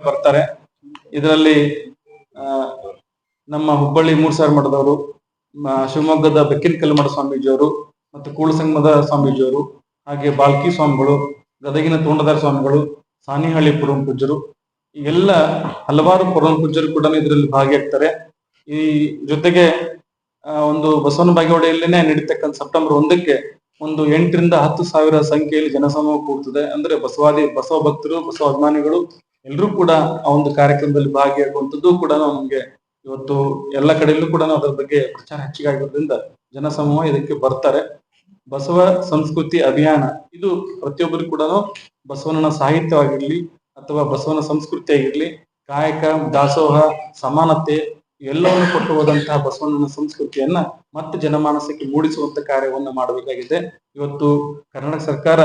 ಬರ್ತಾರೆ. ಇದರಲ್ಲಿ ನಮ್ಮ ಹುಬ್ಬಳ್ಳಿ ಮೂರ್ಸಾರ್ ಮಠದವರು ಶಿವಮೊಗ್ಗದ ಬೆಕ್ಕಿನ ಕಲ್ಮಠ ಸ್ವಾಮೀಜಿಯವರು ಮತ್ತು ಕೂಳಸಂಗಮದ ಸ್ವಾಮೀಜಿಯವರು, ಹಾಗೆ ಬಾಲ್ಕಿ ಸ್ವಾಮಿಗಳು, ಗದಗಿನ ತೋಂಡದಾರ ಸ್ವಾಮಿಗಳು, ಸಾನಿಹಳ್ಳಿ ಪುರಂ ಪೂಜ್ಯರು ಎಲ್ಲ ಹಲವಾರು ಪುರಂ ಪೂಜ್ಯರು ಕೂಡ ಇದರಲ್ಲಿ ಭಾಗಿಯಾಗ್ತಾರೆ. ಈ ಜೊತೆಗೆ ಒಂದು ಬಸವನ ಬಾಗೇವಾಡಿಯಲ್ಲೇನೆ ನಡೀತಕ್ಕಂಥ ಸೆಪ್ಟೆಂಬರ್ ಒಂದಕ್ಕೆ ಒಂದು ಎಂಟರಿಂದ ಹತ್ತು ಸಾವಿರ ಸಂಖ್ಯೆಯಲ್ಲಿ ಜನಸಮೂಹ ಕೂಡ್ತದೆ. ಅಂದ್ರೆ ಬಸವಾದಿ, ಬಸವ ಭಕ್ತರು, ಬಸವ ಅಭಿಮಾನಿಗಳು ಎಲ್ಲರೂ ಕೂಡ ಆ ಒಂದು ಕಾರ್ಯಕ್ರಮದಲ್ಲಿ ಭಾಗಿಯಾಗುವಂಥದ್ದು ಕೂಡ ನಮ್ಗೆ ಇವತ್ತು ಎಲ್ಲ ಕಡೆಯಲ್ಲೂ ಕೂಡ ಅದರ ಬಗ್ಗೆ ಪ್ರಚಾರ ಹೆಚ್ಚಿಗಾಗಿರೋದ್ರಿಂದ ಜನಸಮೂಹ ಇದಕ್ಕೆ ಬರ್ತಾರೆ. ಬಸವ ಸಂಸ್ಕೃತಿ ಅಭಿಯಾನ, ಇದು ಪ್ರತಿಯೊಬ್ಬರು ಕೂಡ ಬಸವನ ಸಾಹಿತ್ಯವಾಗಿರ್ಲಿ ಅಥವಾ ಬಸವನ ಸಂಸ್ಕೃತಿ ಆಗಿರ್ಲಿ, ಕಾಯಕ, ದಾಸೋಹ, ಸಮಾನತೆ, ಎಲ್ಲವನ್ನು ಕೊಟ್ಟು ಹೋದಂತಹ ಬಸವಣ್ಣನ ಸಂಸ್ಕೃತಿಯನ್ನ ಮತ್ತೆ ಜನಮಾನಸಕ್ಕೆ ಮೂಡಿಸುವಂತ ಕಾರ್ಯವನ್ನ ಮಾಡಬೇಕಾಗಿದೆ. ಇವತ್ತು ಕರ್ನಾಟಕ ಸರ್ಕಾರ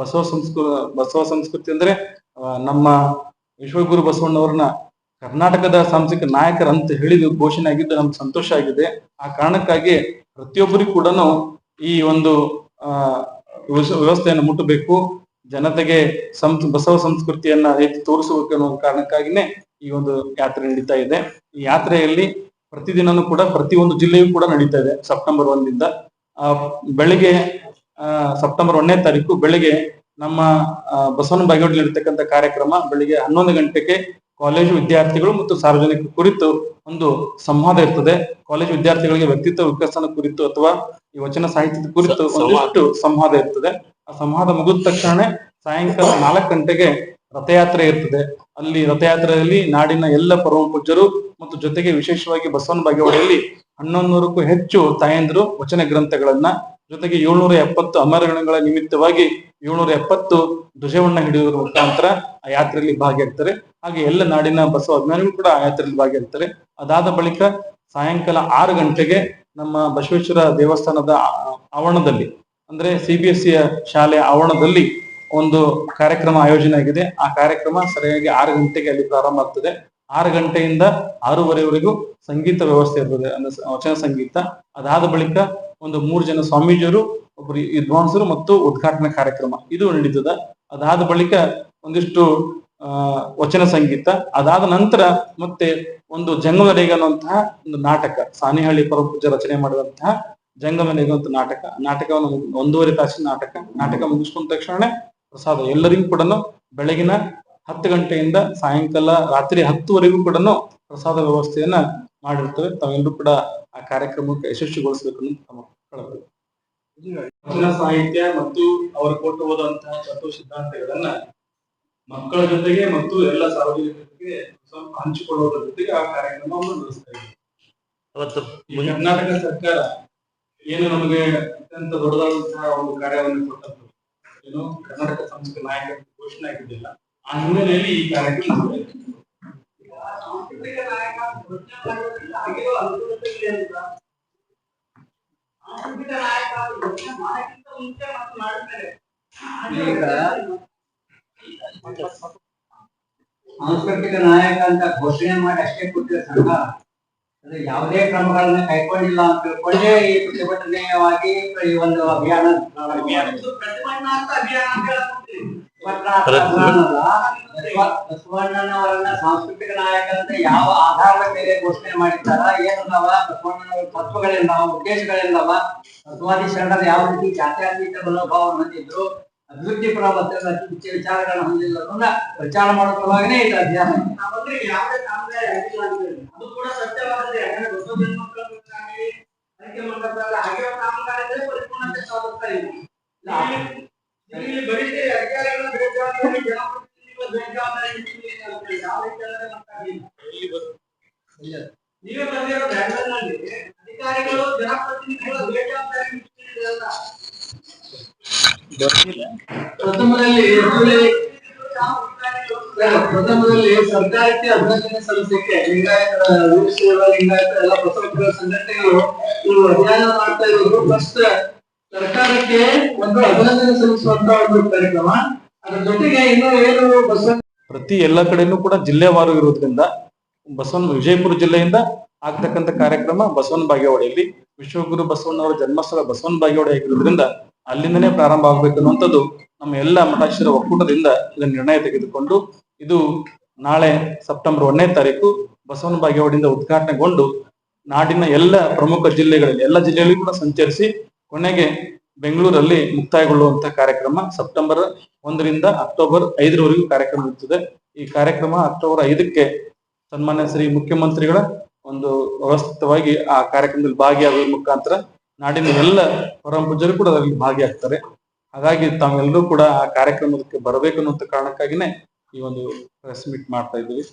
ಬಸವ ಸಂಸ್ಕೃ, ಬಸವ ಸಂಸ್ಕೃತಿ ಅಂದ್ರೆ ನಮ್ಮ ವಿಶ್ವಗುರು ಬಸವಣ್ಣವ್ರನ್ನ ಕರ್ನಾಟಕದ ಸಾಂಸ್ಕೃತಿಕ ನಾಯಕರಂತ ಹೇಳಿದ ಘೋಷಣೆ ಆಗಿದ್ದು ನಮ್ಗೆ ಸಂತೋಷ ಆಗಿದೆ. ಆ ಕಾರಣಕ್ಕಾಗಿ ಪ್ರತಿಯೊಬ್ಬರಿಗೂ ಕೂಡ ಈ ಒಂದು ವ್ಯವಸ್ಥೆಯನ್ನು ಮುಟ್ಟಬೇಕು. ಜನತೆಗೆ ಸಂಸ್, ಬಸವ ಸಂಸ್ಕೃತಿಯನ್ನ ಎತ್ತಿ ತೋರಿಸಬೇಕು ಅನ್ನೋ ಕಾರಣಕ್ಕಾಗಿನೇ ಈ ಒಂದು ಯಾತ್ರೆ ನಡೀತಾ ಇದೆ. ಈ ಯಾತ್ರೆಯಲ್ಲಿ ಪ್ರತಿದಿನನೂ ಕೂಡ ಪ್ರತಿಯೊಂದು ಜಿಲ್ಲೆಯೂ ಕೂಡ ನಡೀತಾ ಇದೆ. ಸೆಪ್ಟೆಂಬರ್ ಒಂದಿಂದ. ಬೆಳಿಗ್ಗೆ ಸೆಪ್ಟೆಂಬರ್ ಒಂದನೇ ತಾರೀಕು ಬೆಳಿಗ್ಗೆ ನಮ್ಮ ಬಸವನ ಬಾಗೇವಾಡಿ ನಡೀತಕ್ಕಂಥ ಕಾರ್ಯಕ್ರಮ ಬೆಳಿಗ್ಗೆ ಹನ್ನೊಂದು ಗಂಟೆಗೆ ಕಾಲೇಜು ವಿದ್ಯಾರ್ಥಿಗಳು ಮತ್ತು ಸಾರ್ವಜನಿಕ ಕುರಿತು ಒಂದು ಸಂವಾದ ಇರ್ತದೆ. ಕಾಲೇಜು ವಿದ್ಯಾರ್ಥಿಗಳಿಗೆ ವ್ಯಕ್ತಿತ್ವ ವಿಕಸನ ಕುರಿತು ಅಥವಾ ಈ ವಚನ ಸಾಹಿತ್ಯದ ಕುರಿತು ಒಂದಷ್ಟು ಸಂವಾದ. ಇರ್ತದೆ. ಆ ಸಂವಾದ ಮುಗಿದ ತಕ್ಷಣ ಸಾಯಂಕಾಲ ನಾಲ್ಕು ಗಂಟೆಗೆ ರಥಯಾತ್ರೆ ಇರ್ತದೆ. ಅಲ್ಲಿ ರಥಯಾತ್ರೆಯಲ್ಲಿ ನಾಡಿನ ಎಲ್ಲ ಪರಮ ಪೂಜ್ಯರು ಮತ್ತು ಜೊತೆಗೆ ವಿಶೇಷವಾಗಿ ಬಸವನ ಬಾಗೇವಾಡಿಯಲ್ಲಿ ಹನ್ನೊಂದು ನೂರಕ್ಕೂ ಹೆಚ್ಚು ತಾಯಂದಿರು ವಚನ ಗ್ರಂಥಗಳನ್ನ ಜೊತೆಗೆ ಏಳ್ನೂರ ಎಪ್ಪತ್ತು ಅಮರಗಣಗಳ ನಿಮಿತ್ತವಾಗಿ ಏಳ್ನೂರ ಎಪ್ಪತ್ತು ಧ್ವಜವನ್ನ ಹಿಡಿಯುವುದರ ಮುಖಾಂತರ ಆ ಯಾತ್ರೆಯಲ್ಲಿ ಭಾಗಿಯಾಗ್ತಾರೆ. ಹಾಗೆ ಎಲ್ಲ ನಾಡಿನ ಬಸವ ಅಭಿಮಾನಿಗಳು ಕೂಡ ಆ ಯಾತ್ರೆಯಲ್ಲಿ ಭಾಗಿಯಾಗ್ತಾರೆ. ಅದಾದ ಬಳಿಕ ಸಾಯಂಕಾಲ ಆರು ಗಂಟೆಗೆ ನಮ್ಮ ಬಸವೇಶ್ವರ ದೇವಸ್ಥಾನದ ಆವರಣದಲ್ಲಿ, ಅಂದ್ರೆ ಸಿ ಬಿ ಎಸ್ ಸಿಯ ಶಾಲೆಯ ಆವರಣದಲ್ಲಿ ಒಂದು ಕಾರ್ಯಕ್ರಮ ಆಯೋಜನೆ ಆಗಿದೆ. ಆ ಕಾರ್ಯಕ್ರಮ ಸರಿಯಾಗಿ ಆರು ಗಂಟೆಗೆ ಅಲ್ಲಿ ಪ್ರಾರಂಭ ಆಗ್ತದೆ. ಆರು ಗಂಟೆಯಿಂದ ಆರೂವರೆವರೆಗೂ ಸಂಗೀತ ವ್ಯವಸ್ಥೆ ಇರ್ತದೆ, ಅಂದ್ರೆ ವಚನ ಸಂಗೀತ. ಅದಾದ ಬಳಿಕ ಒಂದು ಮೂರು ಜನ ಸ್ವಾಮೀಜಿಯರು ಒಬ್ಬರು ವಿದ್ವಾಂಸರು ಮತ್ತು ಉದ್ಘಾಟನಾ ಕಾರ್ಯಕ್ರಮ. ಇದು ನಡೀತದ. ಅದಾದ ಬಳಿಕ ಒಂದಿಷ್ಟು ವಚನ ಸಂಗೀತ, ಅದಾದ ನಂತರ ಮತ್ತೆ ಒಂದು ಜಂಗಮ ಅನ್ನುವಂತಹ ಒಂದು ನಾಟಕ, ಸಾನಿಹಳ್ಳಿ ಪರಪೂಜ ರಚನೆ ಮಾಡಿದಂತಹ ಜಂಗಮ ಅಂತ ನಾಟಕ. ನಾಟಕವನ್ನು ಒಂದೂವರೆ ತಾಸಿನ ನಾಟಕ. ನಾಟಕ ಮುಗಿಸ್ಕೊಂಡ ತಕ್ಷಣ ಪ್ರಸಾದ ಎಲ್ಲರಿಗೂ ಕೂಡ ಬೆಳಗಿನ ಹತ್ತು ಗಂಟೆಯಿಂದ ಸಾಯಂಕಾಲ ರಾತ್ರಿ ಹತ್ತುವರೆಗೂ ಕೂಡ ಪ್ರಸಾದ ವ್ಯವಸ್ಥೆಯನ್ನ ಮಾಡಿರ್ತವೆ. ತಾವೆಲ್ಲರೂ ಕೂಡ ಆ ಕಾರ್ಯಕ್ರಮಕ್ಕೆ ಯಶಸ್ವಿಗೊಳಿಸಬೇಕು ಅಂತ ವಚನ ಸಾಹಿತ್ಯ ಮತ್ತು ಅವರು ಕೊಟ್ಟು ಹೋದಂತಹ ತತ್ವ ಸಿದ್ಧಾಂತಗಳನ್ನ ಮಕ್ಕಳ ಜೊತೆಗೆ ಮತ್ತು ಎಲ್ಲ ಸಾರ್ವಜನಿಕರಿಗೆ ಸ್ವಲ್ಪ ಹಂಚಿಕೊಳ್ಳುವುದರ ಜೊತೆಗೆ ಆ ಕಾರ್ಯಕ್ರಮವನ್ನು ನಡೆಸ್ತಾ ಇದ್ದೀವಿ ಕರ್ನಾಟಕ ಸರ್ಕಾರ ಏನು ನಮಗೆ ಅತ್ಯಂತ ದೊಡ್ಡದಾದಂತಹ ಒಂದು ಕಾರ್ಯವನ್ನು ಕೊಟ್ಟದ್ದು ಏನು ಕರ್ನಾಟಕ ಸಂಸ್ಥೆ ನಾಯಕ ಘೋಷಣೆ ಆಗಿದ್ದಿಲ್ಲ. ಆ ಹಿನ್ನೆಲೆಯಲ್ಲಿ ಈ ಕಾರ್ಯಕ್ರಮ ನಡೆಯುತ್ತೆ. ಈಗ ಸಾಂಸ್ಕೃತಿಕ ನಾಯಕ ಅಂತ ಘೋಷಣೆ ಮಾಡಿ ಅಷ್ಟೇ ಕೊಟ್ಟಿರೋ ಸಂಘ, ಅದು ಯಾವುದೇ ಕ್ರಮಗಳನ್ನ ಕೈಗೊಂಡಿಲ್ಲ ಅಂತ ತಿಳ್ಕೊಂಡೇ ಈ ಪ್ರತಿಭಟನೆಯವಾಗಿ ಈ ಒಂದು ಅಭಿಯಾನ ಬಸವಣ್ಣನವರನ್ನ ಸಾಂಸ್ಕೃತಿಕ ನಾಯಕ ಅಂತ ಯಾವ ಆಧಾರದ ಮೇಲೆ ಘೋಷಣೆ ಮಾಡಿದ್ದಾರ? ಏನದಾವ? ಬಸವಣ್ಣನವರ ತತ್ವಗಳೇನವ ಉದ್ದೇಶಗಳೇನವ ಬಸವಾದಿ ಶರಣರ ಯಾವ ರೀತಿ ಜಾತ್ಯಾತೀತ ಮನೋಭಾವ ಹೊಂದಿದ್ರು? ಅಭಿವೃದ್ಧಿ ಪರ ಮತ್ತೆ ವಿಚಾರಗಳನ್ನ ಹೊಂದಿಲ್ಲ ಅನ್ನೋದನ್ನ ಪ್ರಚಾರ ಮಾಡೋ ಸಲುವಾಗಿನೇ ಇದು ಅಭಿಯಾನ ಅದು ಕೂಡ ಸತ್ಯವಾಗಿದೆ ಯಾಕಂದ್ರೆ ಬಸವ ಜನ್ಮಕ್ಕಾಗಿ ಆಯ್ಕೆ ಹಾಗೆ ಆಗಿರೋ ಕಾಮಗಾರಿಗಳೇ ಪರಿಪೂರ್ಣತೆ ಸಾಧಿಸ್ತಾ ಇಲ್ಲ ಇಲ್ಲಿ- ಇಲ್ಲಿ ಬರೀ ಅಧಿಕಾರಿಗಳ ಬೇಜವಾಬ್ದಾರಿ ಜನಪ್ರತಿನಿಧಿಗಳ ಬೇಜವಾಬ್ದಾರಿ ಇಟ್ಟಿದ್ದೀರಿ ಅಂತ ಹೇಳಿ ಯಾವ ರೀತಿ ಹೇಳಿದ್ರೆ ನಮ್ಗಾಗಿಲ್ಲ. ನೀವೇ ಬಂದಿರೋ ಬ್ಯಾಂಗ್ಳೂರ್ನಲ್ಲಿ ಅಧಿಕಾರಿಗಳು ಜನಪ್ರತಿನಿಧಿಗಳ ಬೇಜವಾಬ್ದಾರಿ ಇಟ್ಟಿದ್ದೀರಿ ಅಂತ ಪ್ರಥಮದಲ್ಲಿ ಪ್ರಥಮದಲ್ಲಿ ಸರ್ಕಾರಕ್ಕೆ ಅಭಿನಂದನೆ ಸಲ್ಲಿಸಲಿಕ್ಕೆ ಲಿಂಗಾಯತರ ವೀರಶೈವ ಲಿಂಗಾಯತ ಎಲ್ಲ ಬಸವ ಸಂಘಟನೆಗಳು ಇವು ಅಭಿಯಾನ ಮಾಡ್ತಾ ಇರೋದು ಫಸ್ಟ್ ಸರ್ಕಾರಕ್ಕೆ ಒಂದು ಅಭಿನಂದನೆ ಸಲ್ಲಿಸುವಂತ ಒಂದು ಕಾರ್ಯಕ್ರಮ. ಅದ್ರ ಜೊತೆಗೆ ಇನ್ನು ಏನು ಬಸವ ಪ್ರತಿ ಎಲ್ಲ ಕಡೆನೂ ಕೂಡ ಜಿಲ್ಲೆವಾರು ಇರೋದ್ರಿಂದ, ಬಸವನ ವಿಜಯಪುರ ಜಿಲ್ಲೆಯಿಂದ ಆಗ್ತಕ್ಕಂಥ ಕಾರ್ಯಕ್ರಮ ಬಸವನ ಬಾಗೇವಾಡಿಯಲ್ಲಿ. ವಿಶ್ವಗುರು ಬಸವಣ್ಣವರ ಜನ್ಮಸ್ಥಳ ಬಸವನ ಬಾಗೇವಾಡಿ ಆಗಿರೋದ್ರಿಂದ ಅಲ್ಲಿಂದನೇ ಪ್ರಾರಂಭ ಆಗಬೇಕು ಅನ್ನುವಂಥದ್ದು ನಮ್ಮ ಎಲ್ಲ ಮಠಾಶೀರ ಒಕ್ಕೂಟದಿಂದ ಇದನ್ನ ನಿರ್ಣಯ ತೆಗೆದುಕೊಂಡು, ಇದು ನಾಳೆ ಸೆಪ್ಟೆಂಬರ್ ಒಂದನೇ ತಾರೀಕು ಬಸವನ ಬಾಗೇವಾಡಿಯಿಂದ ಉದ್ಘಾಟನೆಗೊಂಡು ನಾಡಿನ ಎಲ್ಲ ಪ್ರಮುಖ ಜಿಲ್ಲೆಗಳಲ್ಲಿ, ಎಲ್ಲ ಜಿಲ್ಲೆಯಲ್ಲಿ ಕೂಡ ಸಂಚರಿಸಿ ಕೊನೆಗೆ ಬೆಂಗಳೂರಲ್ಲಿ ಮುಕ್ತಾಯಗೊಳ್ಳುವಂತಹ ಕಾರ್ಯಕ್ರಮ ಸೆಪ್ಟೆಂಬರ್ ಒಂದರಿಂದ ಅಕ್ಟೋಬರ್ ಐದರವರೆಗೂ ಕಾರ್ಯಕ್ರಮ ಇರ್ತದೆ. ಈ ಕಾರ್ಯಕ್ರಮ ಅಕ್ಟೋಬರ್ ಐದಕ್ಕೆ ಸನ್ಮಾನ್ಯ ಶ್ರೀ ಮುಖ್ಯಮಂತ್ರಿಗಳ ಒಂದು ವ್ಯವಸ್ಥಿತವಾಗಿ ಆ ಕಾರ್ಯಕ್ರಮದಲ್ಲಿ ಭಾಗಿಯಾಗುವ ಮುಖಾಂತರ ನಾಡಿನ ಎಲ್ಲ ಪರಮ ಪೂಜ್ಯರು ಕೂಡ ಅದರಲ್ಲಿ ಭಾಗಿಯಾಗ್ತಾರೆ. ಹಾಗಾಗಿ ತಾವೆಲ್ಲರೂ ಕೂಡ ಆ ಕಾರ್ಯಕ್ರಮಕ್ಕೆ ಬರಬೇಕು ಅನ್ನುವಂಥ ಕಾರಣಕ್ಕಾಗಿನೇ ಈ ಒಂದು ಪ್ರೆಸ್ ಮೀಟ್ ಮಾಡ್ತಾ ಇದ್ದೀವಿ.